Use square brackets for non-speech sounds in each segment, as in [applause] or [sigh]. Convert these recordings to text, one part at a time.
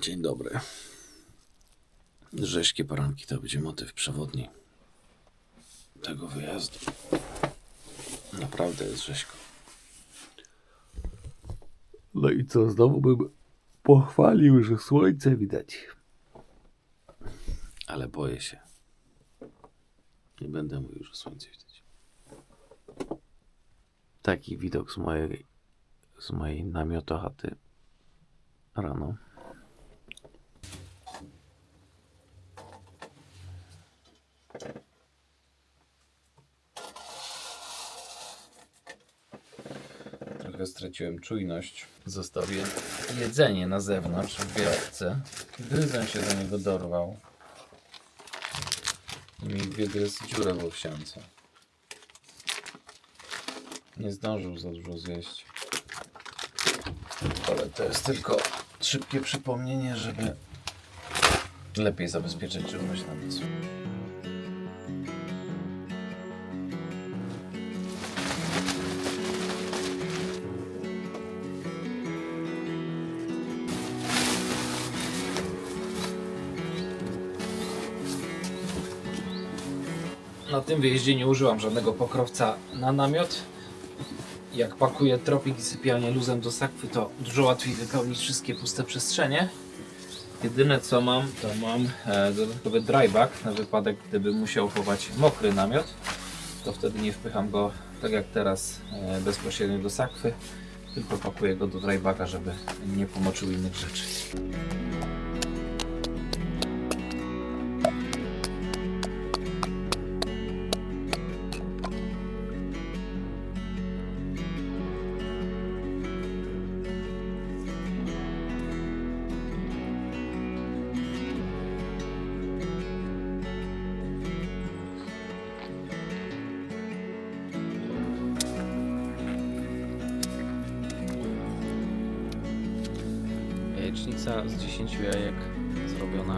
Dzień dobry. Rzeźkie poranki to będzie motyw przewodni tego wyjazdu. Naprawdę jest rzeźko. No i co, znowu bym pochwalił, że słońce widać. Ale boję się. Nie będę mówił, że słońce widać. Taki widok z mojej, z mojej namiotochaty rano. Trochę straciłem czujność. Zostawię jedzenie na zewnątrz w wiatce. Gryzem się do niego dorwał. I mi wygryzł dziurę w owsiance. Nie zdążył za dużo zjeść. Ale to jest tylko szybkie przypomnienie, żeby lepiej zabezpieczyć żywność na noc. Tym wyjeździe nie użyłam żadnego pokrowca na namiot. Jak pakuję tropik i sypialnię luzem do sakwy, to dużo łatwiej wypełnić wszystkie puste przestrzenie. Jedyne co mam, to mam e, dodatkowy dryback na wypadek, gdyby musiał chować mokry namiot. To wtedy nie wpycham go tak jak teraz e, bezpośrednio do sakwy, tylko pakuję go do drybacka, żeby nie pomoczył innych rzeczy. Jajecznica z 10 jajek zrobiona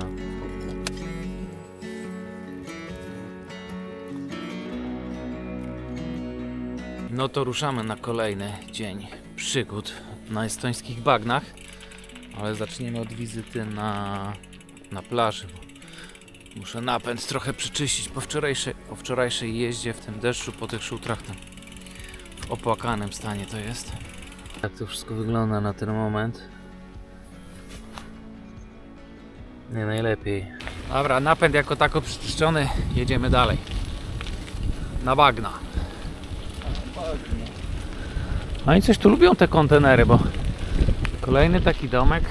No to ruszamy na kolejny dzień przygód na estońskich bagnach, ale zaczniemy od wizyty na, na plaży. Muszę napęd trochę przyczyścić po wczorajszej, po wczorajszej jeździe w tym deszczu, po tych szutrach. Tam w opłakanym stanie to jest. Tak to wszystko wygląda na ten moment. Nie najlepiej. Dobra, napęd jako tako przyczyszczony, jedziemy dalej. Na bagna. No i coś tu lubią te kontenery, bo kolejny taki domek.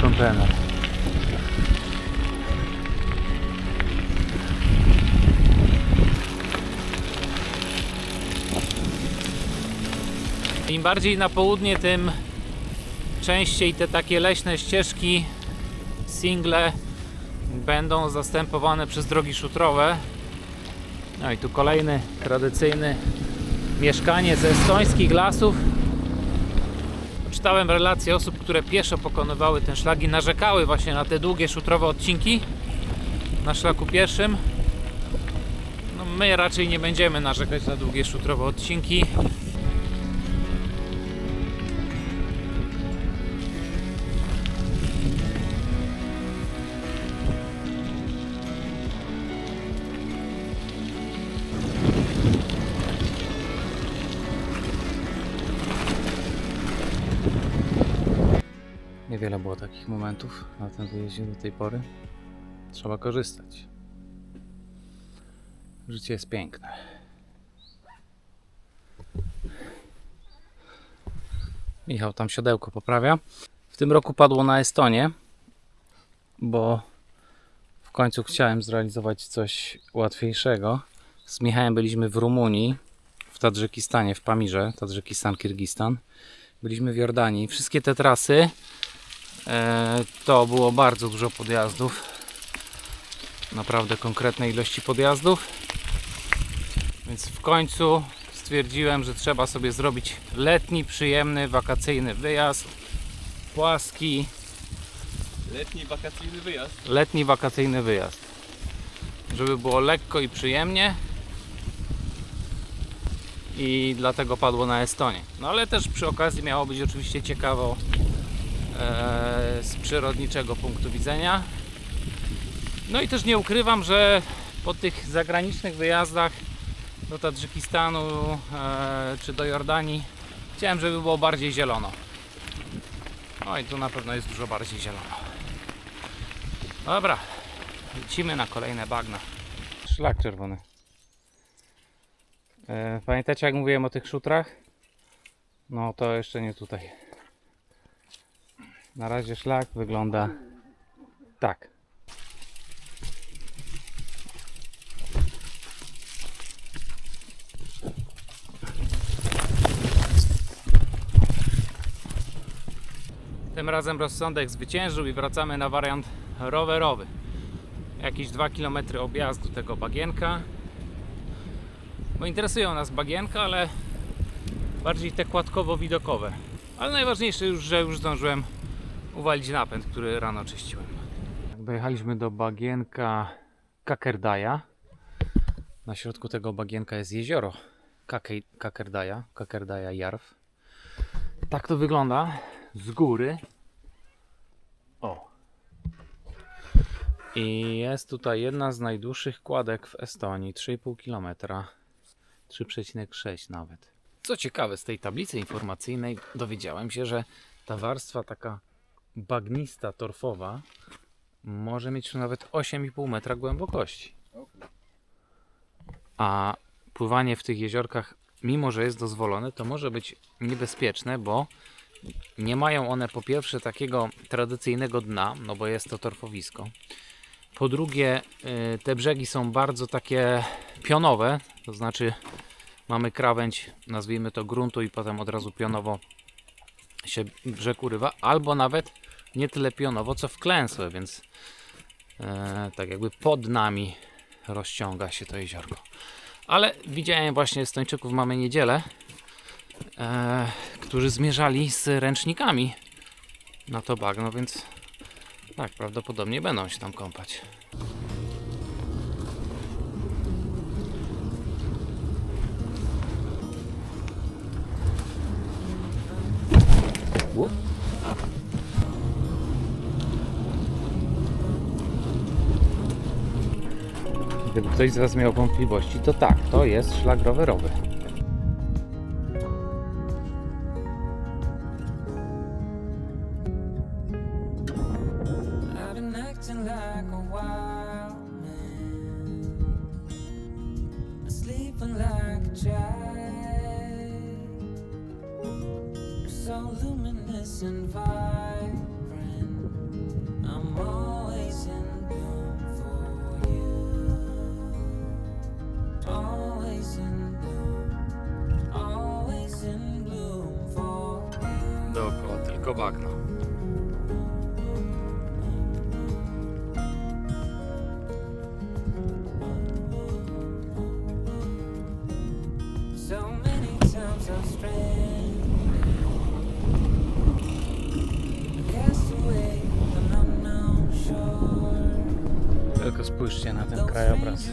Kontener. Im bardziej na południe, tym częściej te takie leśne ścieżki, single będą zastępowane przez drogi szutrowe. No i tu kolejny tradycyjny mieszkanie ze estońskich lasów. Czytałem relacje osób, które pieszo pokonywały ten szlak i narzekały właśnie na te długie szutrowe odcinki na szlaku pierwszym. No my raczej nie będziemy narzekać na długie szutrowe odcinki. Niewiele było takich momentów na tym wyjeździe do tej pory. Trzeba korzystać. Życie jest piękne. Michał tam siodełko poprawia. W tym roku padło na Estonię, bo w końcu chciałem zrealizować coś łatwiejszego. Z Michałem byliśmy w Rumunii, w Tadżykistanie, w Pamirze, Tadżykistan, Kirgistan. Byliśmy w Jordanii. Wszystkie te trasy to było bardzo dużo podjazdów. Naprawdę konkretne ilości podjazdów. Więc w końcu stwierdziłem, że trzeba sobie zrobić letni, przyjemny, wakacyjny wyjazd. Płaski, Letni wakacyjny wyjazd. letni, wakacyjny wyjazd. Żeby było lekko i przyjemnie. I dlatego padło na Estonię. No ale też przy okazji miało być oczywiście ciekawo e, z przyrodniczego punktu widzenia. No i też nie ukrywam, że po tych zagranicznych wyjazdach do Tadżykistanu e, czy do Jordanii chciałem, żeby było bardziej zielono. No i tu na pewno jest dużo bardziej zielono. Dobra, lecimy na kolejne bagna. Szlak czerwony. E, pamiętacie jak mówiłem o tych szutrach? No to jeszcze nie tutaj. Na razie szlak wygląda tak. Tym razem rozsądek zwyciężył i wracamy na wariant rowerowy. Jakieś 2 km objazdu tego bagienka. Bo interesują nas bagienka, ale bardziej te kładkowo-widokowe. Ale najważniejsze już, że już zdążyłem uwalić napęd, który rano czyściłem. Dojechaliśmy do bagienka Kakerdaja. Na środku tego bagienka jest jezioro Kakerdaja, Kakerdaja Jarw. Tak to wygląda z góry. O. I jest tutaj jedna z najdłuższych kładek w Estonii, 3,5 km. 3,6 nawet. Co ciekawe, z tej tablicy informacyjnej dowiedziałem się, że ta warstwa taka bagnista, torfowa może mieć nawet 8,5 metra głębokości. A pływanie w tych jeziorkach, mimo że jest dozwolone, to może być niebezpieczne, bo nie mają one po pierwsze takiego tradycyjnego dna, no bo jest to torfowisko. Po drugie, y, te brzegi są bardzo takie pionowe, to znaczy mamy krawędź, nazwijmy to gruntu i potem od razu pionowo się brzeg urywa, albo nawet nie tyle pionowo, co wklęsłe, więc e, tak jakby pod nami rozciąga się to jeziorko. Ale widziałem właśnie Estończyków, mamy niedzielę, e, którzy zmierzali z ręcznikami na to bagno, więc tak, prawdopodobnie będą się tam kąpać. Ktoś z Was miał wątpliwości, to tak, to jest szlak rowerowy. So luminous and vibrant. Unknown shore. Tylko spójrzcie na ten krajobraz.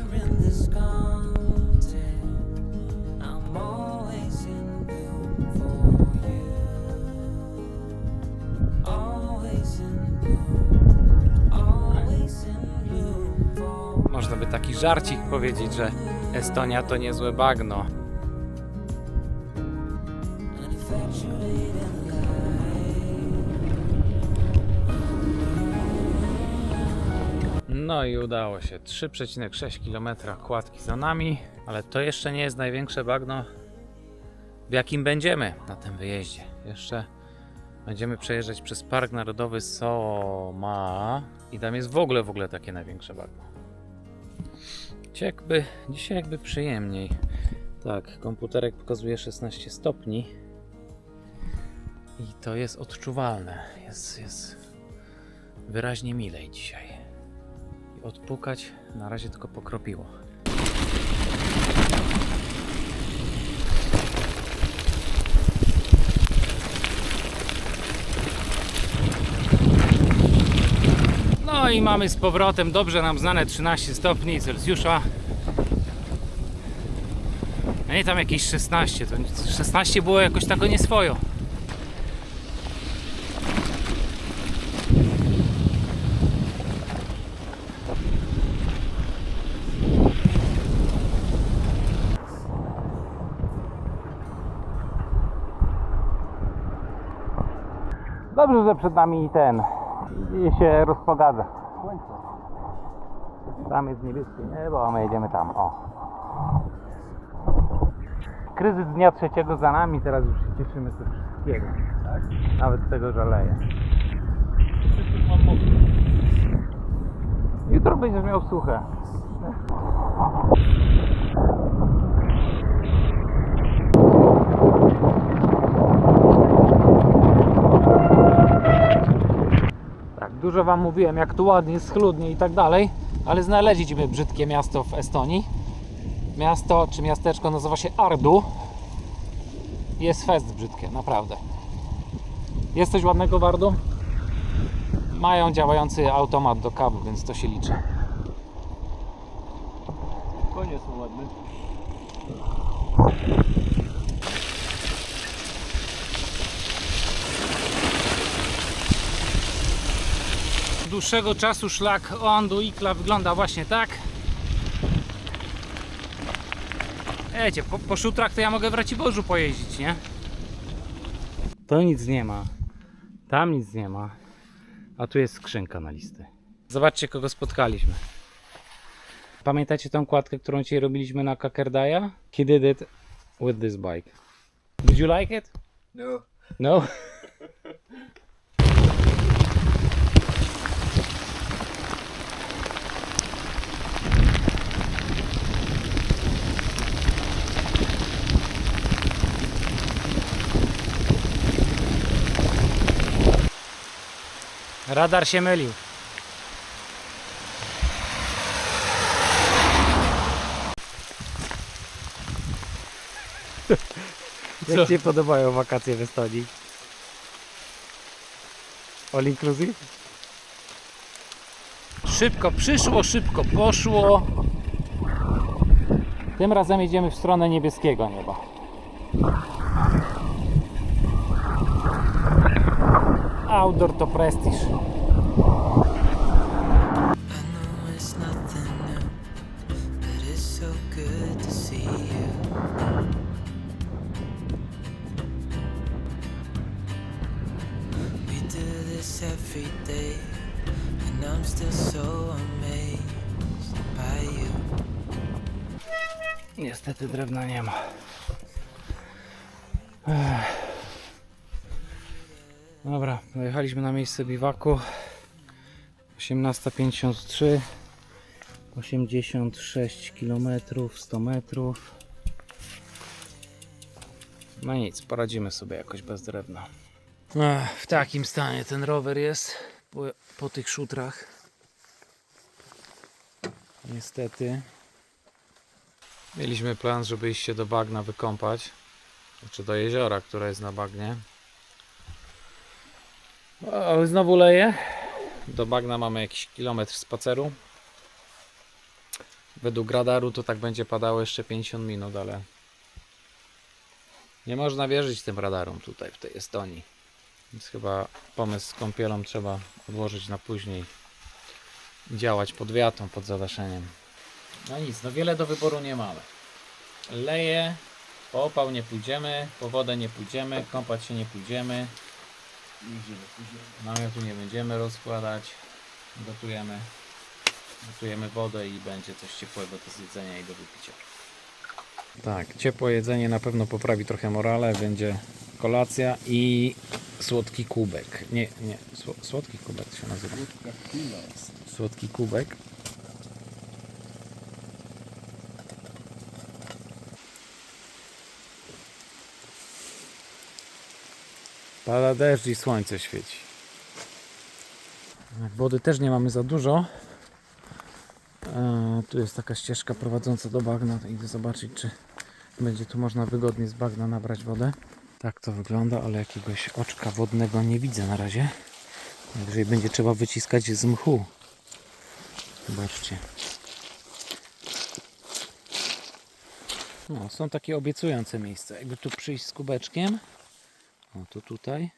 Żarcik powiedzieć, że Estonia to niezłe bagno. No i udało się. 3,6 km kładki za nami, ale to jeszcze nie jest największe bagno, w jakim będziemy na tym wyjeździe. Jeszcze będziemy przejeżdżać przez Park Narodowy Soma i tam jest w ogóle w ogóle takie największe bagno. Dzisiaj jakby, dzisiaj jakby przyjemniej. Tak, komputerek pokazuje 16 stopni i to jest odczuwalne. Jest, jest wyraźnie milej dzisiaj i odpukać na razie tylko pokropiło. No I mamy z powrotem dobrze nam znane 13 stopni Celsjusza. A nie tam jakieś 16. To 16 było jakoś tak nieswojo. Dobrze, że przed nami ten i się rozpogadza. Tam jest niebieskie niebo, a my jedziemy tam. O. Kryzys dnia trzeciego za nami, teraz już się cieszymy ze wszystkiego. Nawet z tego żaleję. Jutro będziesz miał suche. Dużo wam mówiłem, jak tu ładnie, schludnie i tak dalej, ale znaleźliśmy brzydkie miasto w Estonii. Miasto czy miasteczko nazywa się Ardu. Jest fest brzydkie, naprawdę. Jest coś ładnego w Ardu? Mają działający automat do kawy, więc to się liczy. Konie są dłuższego czasu szlak Ondu Ikla wygląda właśnie tak. Wiecie, po, po szutrach to ja mogę w Raciborzu pojeździć, nie? To nic nie ma. Tam nic nie ma. A tu jest skrzynka na listy. Zobaczcie, kogo spotkaliśmy. Pamiętacie tą kładkę, którą dzisiaj robiliśmy na Kakerdaja? He did it with this bike. Did you like it? No. No? [laughs] Radar się mylił. [laughs] Jak Ci się podobają wakacje w Estonii? All inclusive? Szybko przyszło, szybko poszło. Tym razem jedziemy w stronę niebieskiego nieba. Outdoor to prestiż. I know it's nothing new, but it's so good to see you. Amazed by you. Niestety drewna nie ma. Ech. Dobra, dojechaliśmy na miejsce biwaku. 18.53 86 km 100 metrów. No nic, poradzimy sobie jakoś bez drewna. Ech, w takim stanie ten rower jest po, po tych szutrach. Niestety. Mieliśmy plan, żeby iść się do bagna wykąpać. Znaczy do jeziora, które jest na bagnie. O, znowu leje. Do bagna mamy jakiś kilometr spaceru. Według radaru to tak będzie padało jeszcze 50 minut, ale nie można wierzyć tym radarom tutaj w tej Estonii. Więc chyba pomysł z kąpielą trzeba odłożyć na później. Działać pod wiatą, pod zadaszeniem. No nic, no wiele do wyboru nie mamy. Leje, po opał nie pójdziemy, po wodę nie pójdziemy, kąpać się nie pójdziemy. Namiotu nie będziemy rozkładać. Gotujemy. Gotujemy wodę i będzie coś ciepłego do zjedzenia i do wypicia. Tak, ciepłe jedzenie na pewno poprawi trochę morale. Będzie kolacja i słodki kubek. Nie, nie, sło- słodki kubek się nazywa. Słodki kubek. Pada deszcz i słońce świeci. Wody też nie mamy za dużo. E, tu jest taka ścieżka prowadząca do bagna. Idę zobaczyć, czy będzie tu można wygodnie z bagna nabrać wodę. Tak to wygląda, ale jakiegoś oczka wodnego nie widzę na razie. Najwyżej będzie trzeba wyciskać z mchu. Zobaczcie. No, są takie obiecujące miejsca. Jakby tu przyjść z kubeczkiem, o to tutaj,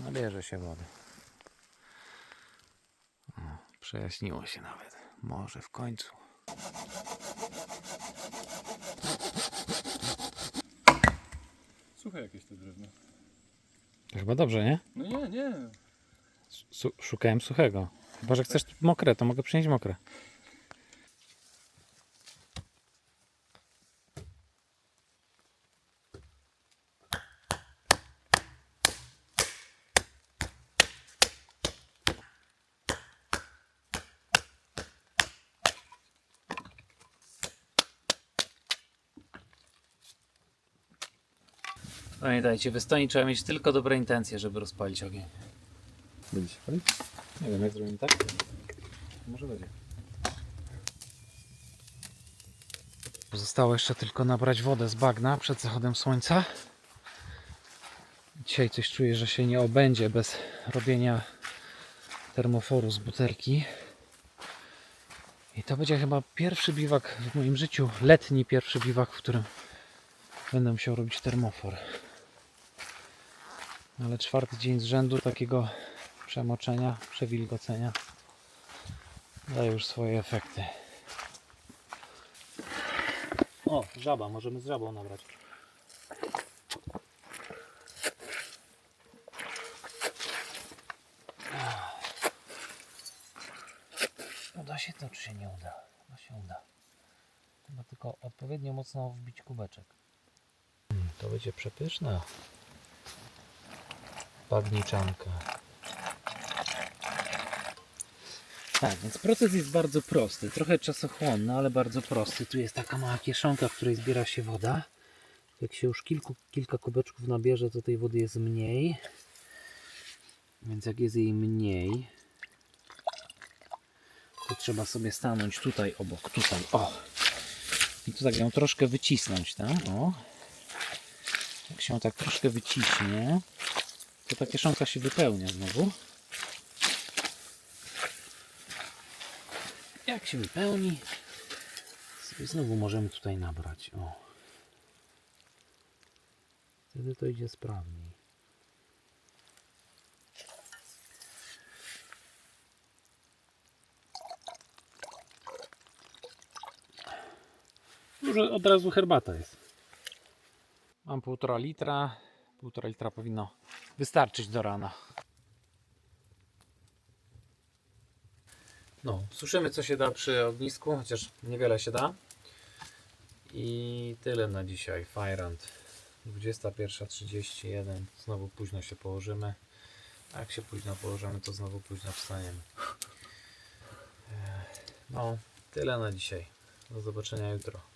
nabierze się wody. O, przejaśniło się nawet. Może w końcu. Suche jakieś te drewno. Chyba dobrze, nie? No nie, nie. Su- szukałem suchego. Chyba, że chcesz mokre, to mogę przynieść mokre. Pamiętajcie, w Estonii trzeba mieć tylko dobre intencje, żeby rozpalić ogień. Będzie się palić? Nie wiem, jak zrobimy tak? Może będzie. Zostało jeszcze tylko nabrać wodę z bagna przed zachodem słońca. Dzisiaj coś czuję, że się nie obędzie bez robienia termoforu z butelki. I to będzie chyba pierwszy biwak w moim życiu, letni pierwszy biwak, w którym będę musiał robić termofor. Ale czwarty dzień z rzędu takiego przemoczenia, przewilgocenia daje już swoje efekty. O, żaba, możemy z żabą nabrać. Uda się to, czy się nie uda? Chyba się uda. Trzeba tylko odpowiednio mocno wbić kubeczek. Hmm, to będzie przepyszna bagniczanka. Tak, więc proces jest bardzo prosty, trochę czasochłonny, ale bardzo prosty. Tu jest taka mała kieszonka, w której zbiera się woda. Jak się już kilku, kilka kubeczków nabierze, to tej wody jest mniej. Więc jak jest jej mniej, to trzeba sobie stanąć tutaj obok, tutaj, o. I tu tak ją troszkę wycisnąć tam, o. Jak się tak troszkę wyciśnie, to ta kieszonka się wypełnia znowu. Jak się wypełni, znowu możemy tutaj nabrać. O. Wtedy to idzie sprawniej. Może od razu herbata jest. Mam półtora litra. Półtora litra powinno wystarczyć do rana. No, suszymy co się da przy ognisku, chociaż niewiele się da. I tyle na dzisiaj. Fajrant 21.31. Znowu późno się położymy. A jak się późno położymy, to znowu późno wstaniemy. [laughs] Ech, No, tyle na dzisiaj. Do zobaczenia jutro.